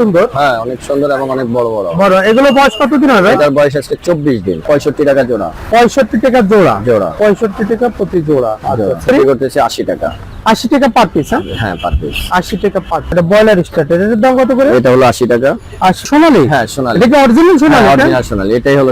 সুন্দর। হ্যাঁ অনেক সুন্দর এবং অনেক বড় বড়। বড়। এগুলো বয়স কতদিন হবে? এটার বয়স আজকে চব্বিশ দিন। পঁয়ষট্টি টাকা জোড়া। পঁয়ষট্টি টাকা জোড়া। জোড়া। পঁয়ষট্টি টাকা প্রতি জোড়া। আচ্ছা করতেছে আশি টাকা। আশি টাকা পার পিস হ্যাঁ? হ্যাঁ পার পিস আশি টাকা পার এটা ব্রয়লার স্টার্টার এটার দাম কত করে? এটা হলো আশি টাকা। আর সোনালি? হ্যাঁ সোনালি। এটা কি অরিজিনাল সোনালি অরিজিনাল সোনালি। এটাই হলো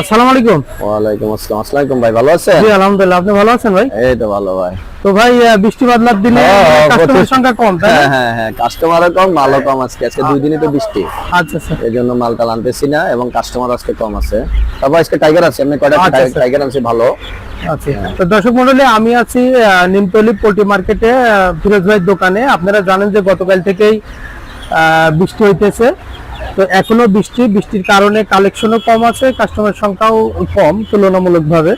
আসসালামু আলাইকুম। ওয়ালাইকুম আসসালাম। আসসালামাইকুম ভাই ভালো আছেন? জি আলহামদুলিল্লাহ। আপনি ভালো আছেন ভাই? এই তো ভালো ভাই। তো ভাই বৃষ্টি বাদলার দিনে হ্যাঁ, কাস্টমারের সংখ্যা কম তাই হ্যাঁ হ্যাঁ হ্যাঁ কাস্টমারও কম মালও কম আজকে। আজকে দুই দিনই তো বৃষ্টি। আচ্ছা আচ্ছা। জন্য মালটা আনতেছি না এবং কাস্টমার আজকে কম আছে। তারপর আজকে টাইগার আছে কয়টা আচ্ছা, আচ্ছা। টাইগার আছে ভালো। আচ্ছা। তো দর্শক মন্ডলী আমি আছি নিমতলি পোল্ট্রি মার্কেটে ফিরোজ ভাইয়ের দোকানে। আপনারা জানেন যে গতকাল থেকেই বৃষ্টি হইতেছে। তো এখনও বৃষ্টি বৃষ্টির কারণে কালেকশনও কম আছে কাস্টমার সংখ্যাও কম তুলনামূলকভাবে।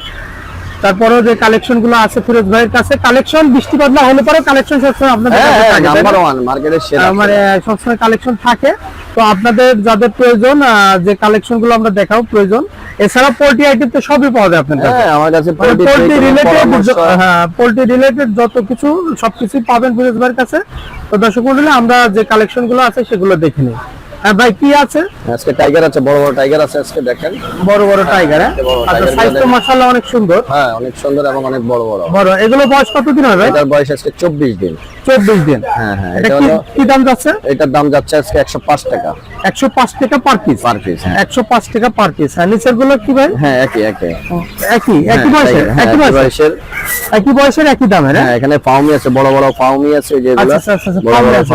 তারপরেও যে কালেকশনগুলো আছে ফিরোজ ভাইয়ের কাছে কালেকশন বৃষ্টি বাদলা হলে পরে কালেকশন সবসময় আপনাদের হ্যাঁ হ্যাঁ? নাম্বার ওয়ান মার্কেটের সেরা। মানে সবসময় কালেকশন থাকে। তো আপনাদের যাদের প্রয়োজন যে কালেকশনগুলো আমরা দেখাও প্রয়োজন। এছাড়া পোল্ট্রি আইটেম তো সবই পাওয়া যায় আপনার কাছে। হ্যাঁ আমার কাছে পোল্ট্রি রিলেটেড হ্যাঁ পোল্ট্রি রিলেটেড যত কিছু সবকিছু পাবেন ফিরোজ ভাইয়ের কাছে। তো দর্শক মন্ডলী আমরা যে কালেকশনগুলো আছে সেগুলো দেখে নিই। ভাই কি আছে? আজকে টাইগার আছে বড় বড় টাইগার আছে আজকে দেখেন। বড় বড় টাইগার হ্যাঁ? আচ্ছা সাইজ তো মাশাআল্লাহ অনেক সুন্দর। হ্যাঁ অনেক সুন্দর এবং অনেক বড় বড়। বড় এগুলো বয়স কতদিন হবে এটার বয়স আজকে চব্বিশ দিন। চব্বিশ দিন। হ্যাঁ হ্যাঁ এটা এটা হলো কি দাম যাচ্ছে? এটার দাম যাচ্ছে আজকে একশো পাঁচ টাকা। একশো পাঁচ টাকা পার পিস পার পিস হ্যাঁ। একশো পাঁচ টাকা পার পিস হ্যাঁ নিচেরগুলো কি ভাই? হ্যাঁ একই একই। একই একই বয়সের একই বয়সের। বয়সের। একই বয়সের একই দামের হ্যাঁ? হ্যাঁ এখানে ফাউমি আছে বড় বড় ফাউমি আছে যেগুলো আচ্ছা আচ্ছা বড় ফার্মি আছে।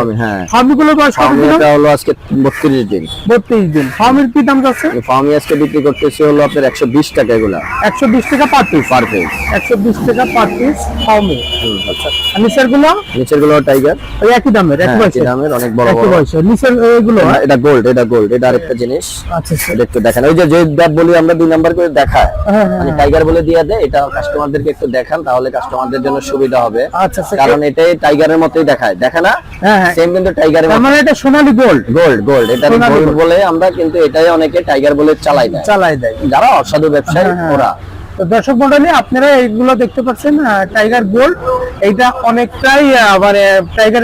ফাউমি বয়স কতদিন এটা হলো আজকে বত্রিশ দিন। বত্রিশ দিন। ফার্মের কি দাম যাচ্ছে? ফাউমি আজকে বিক্রি করতেছি হলো আপনার একশো বিশ টাকা এগুলা। একশো বিশ টাকা পার পিস? Per piece. একশো বিশ টাকা পার পিস ফার্মে। আচ্ছা। নিচেরগুলো? নিচেরগুলো টাইগার। ওই একই দামের একই হ্যাঁ দামের অনেক বড় বড়। বয়সের। নিচের এগুলো হ্যাঁ, এটা গোল্ড এটা গোল্ড এটা আরেকটা জিনিস। আচ্ছা এটা একটু দেখেন। ওই যে যে ড্যাব বলি আমরা দুই নাম্বার করে দেখায়। হ্যাঁ, হ্যাঁ, মানে টাইগার বলে দিয়ে দেয় এটা কাস্টমারদেরকে একটু দেখান তাহলে কাস্টমারদের জন্য সুবিধা হবে। আচ্ছা আচ্ছা। কারণ এটাই টাইগারের মতোই দেখায়। দেখে না? হ্যাঁ হ্যাঁ। সেম কিন্তু টাইগারের মানে এটা সোনালী গোল্ড গোল্ড গোল্ড এটা সোনালী গোল্ড। বলে আমরা কিন্তু এটাই অনেকে টাইগার বলে চালাই দেয়। চালাই দেয়। যারা অসাধু ব্যবসায়ী হ্যাঁ, হ্যাঁ। ওরা। তো দর্শক মন্ডলী আপনারা এইগুলো দেখতে পাচ্ছেন টাইগার গোল্ড এইটা অনেকটাই মানে tiger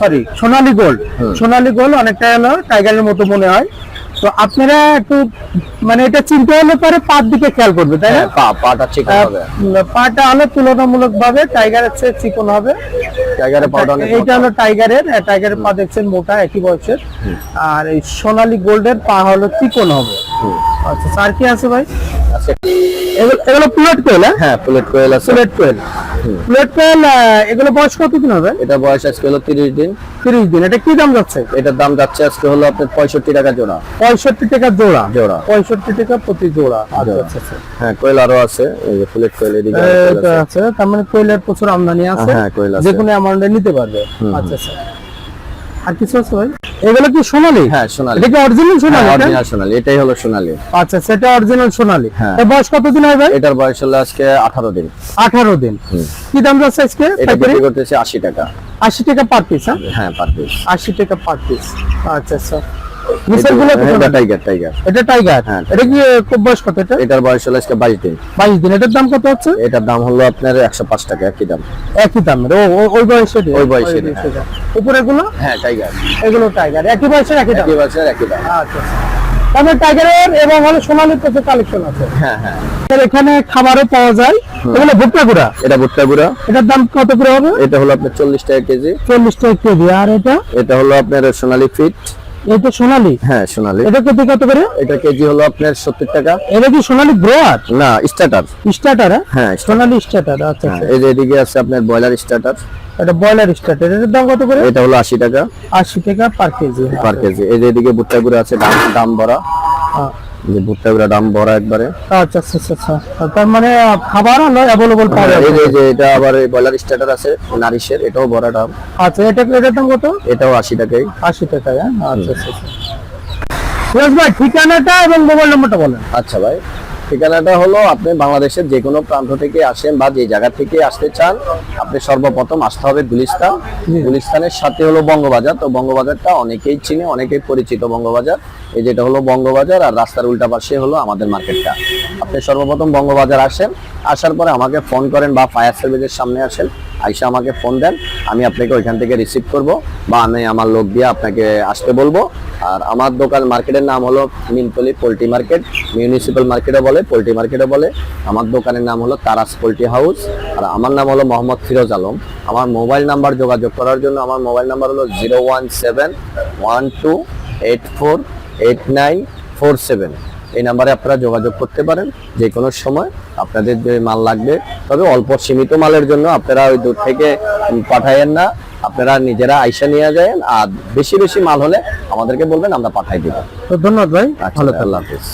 sorry Sonali gold Sonali gold অনেকটাই হলো টাইগারের মতো মনে হয়। তো আপনারা একটু মানে এটা চিনতে হলে পরে পার দিকে খেয়াল করবে তাই না? হ্যাঁ, পা পাটা ঠিক হবে। পাটা হলো তুলনামূলক ভাবে টাইগারের চেয়ে চিকন হবে। টাইগারের পাটা এটা হলো টাইগারের টাইগারের পা দেখছেন মোটা একই বয়সের। আর এই সোনালী গোল্ডের পা হলো চিকন হবে। আচ্ছা স্যার কি আছে ভাই? আছে। এগুলো প্লেট কোয়েল হ্যাঁ? হ্যাঁ প্লেট কোয়েল আছে। প্লেট কোয়েল। প্লেট কোয়েল এগুলো বয়স কতদিন হবে? এটা বয়স আজকে হলো তিরিশ দিন। তিরিশ দিন। এটা কি দাম যাচ্ছে? এটার দাম যাচ্ছে আজকে হলো আপনার পঁয়ষট্টি টাকা জোড়া। পঁয়ষট্টি টাকা জোড়া? জোড়া। পঁয়ষট্টি টাকা প্রতি জোড়া। আচ্ছা আচ্ছা আচ্ছা। হ্যাঁ কোয়েল আরও আছে। এই যে প্লেট কোয়েল এদিকে আছে। আছে তার মানে কোয়েলের প্রচুর আমদানি আছে। হ্যাঁ, কোয়েল আছে। যে কোনো অ্যামাউন্টে নিতে পারবে। আচ্ছা আচ্ছা। আর কিছু আছে ভাই? এগুলো কি সোনালী? হ্যাঁ সোনালি। এটা কি অরিজিনাল সোনালী অরিজিনাল সোনালি। এটাই হলো সোনালি। আচ্ছা সেটা অরিজিনাল সোনালী। হ্যাঁ। এর বয়স কতদিন হয় ভাই? এটার বয়স হলো আজকে আঠারো দিন। আঠারো দিন। কি দাম যাচ্ছে আজকে এটা বিক্রি করতেছে আশি টাকা। আশি টাকা পার পিস হ্যাঁ? হ্যাঁ পার পিস আশি টাকা পার পিস আচ্ছা আচ্ছা। সোনালী। টাইগার টাইগার এটা টাইগার হ্যাঁ, এটা কি খুব বয়স কত এটা? এটার বয়স হলো আজকে বাইশ দিন। বাইশ দিন। এটার দাম কত হচ্ছে? এটার দাম হলো আপনার একশো পাঁচ টাকা একই দাম। একই দামের। ও ও- ওই বয়সের ওই বয়সেরই, উপরে গুলো হ্যাঁ টাইগার এগুলো টাইগার একই বয়সের একই দাম? একই বছর একই দাম। আচ্ছা আচ্ছা। তারপরে টাইগারের এবং হলো সোনালির প্রচুর কালেকশন আছে। হ্যাঁ হ্যাঁ। এখানে খাবারও পাওয়া যায়। এগুলো ভুট্টা গুঁড়া? এটা ভুট্টা গুঁড়া। এটার দাম কত করে হবে? এটা হলো আপনার চল্লিশ টাকা কেজি। চল্লিশ টাকা কেজি। আর এটা? এটা হলো আপনার সোনালি ফিট। এটা সোনালি? হ্যাঁ সোনালি। এটা কেজি কত করে? এটা কেজি হলো আপনার সত্তর টাকা। এটা কি সোনালী ব্রোয়ার না স্টার্টার। স্টার্টার হ্যাঁ? সোনালি স্টার্টার আচ্ছা হ্যাঁ আচ্ছা। এই যে এদিকে আছে আপনার ব্রয়লার স্টার্টার। এটা ব্রয়লার স্টার্টার এর দাম কত করে? এটা হলো আশি টাকা। আশি টাকা পার কেজি পার কেজি। এই যে এদিকে ভুট্টা গুঁড়া আছে দাম দাম ভরা হ্যাঁ। যে ভুট্টা দাম ভরা একবারে। আচ্ছা আচ্ছা আচ্ছা আচ্ছা। তার মানে খাবার হলো অ্যাভেলেবল পাবে এই যে যে এটা আবার ব্রয়লার স্টার্টার আছে নারিশের এটাও ভরা দাম। আচ্ছা এটা এটার দাম কত? এটাও আশি টাকাই আশি টাকা হ্যাঁ? আচ্ছা আচ্ছা আচ্ছা। সুরেশ ভাই ঠিকানাটা এবং মোবাইল নম্বরটা বলেন। আচ্ছা ভাই ঠিকানাটা হলো আপনি বাংলাদেশের যে কোনো প্রান্ত থেকে আসেন বা যে জায়গা থেকে আসতে চান আপনি সর্বপ্রথম আসতে হবে গুলিস্তান। গুলিস্তানের সাথে হলো বঙ্গবাজার। তো বঙ্গবাজারটা অনেকেই চিনে অনেকেই পরিচিত বঙ্গবাজার। এই যেটা হলো বঙ্গবাজার আর রাস্তার উল্টা পাশে হলো আমাদের মার্কেটটা। আপনি সর্বপ্রথম বঙ্গবাজার আসেন আসার পরে আমাকে ফোন করেন বা ফায়ার সার্ভিসের সামনে আসেন। আইসা আমাকে ফোন দেন, আমি আপনাকে ওইখান থেকে রিসিভ করব বা আমি আমার লোক দিয়ে আপনাকে আসতে বলব। আর আমার দোকান মার্কেটের নাম হলো নিমতলি পোলট্রি মার্কেট মিউনিসিপ্যাল মার্কেটে বলে, পোলট্রি মার্কেটে বলে। আমার দোকানের নাম হলো তারাস পোলট্রি হাউস, আর আমার নাম হলো মোহাম্মদ ফিরোজ আলম। আমার মোবাইল নাম্বার যোগাযোগ করার জন্য আমার মোবাইল নাম্বার হলো zero one seven one two eight four eight nine four seven. এই নাম্বারে আপনারা যোগাযোগ করতে পারেন যে কোনো সময়। আপনাদের যে মাল লাগবে তবে অল্প সীমিত মালের জন্য আপনারা ওই দূর থেকে পাঠাইয়েন পাঠায়েন না। আপনারা নিজেরা আইসা নিয়ে যায় আর বেশি বেশি মাল হলে আমাদেরকে বলবেন আমরা পাঠাই দিব। তো ধন্যবাদ ভাই আচ্ছা ভালো আল্লাহ হাফিজ।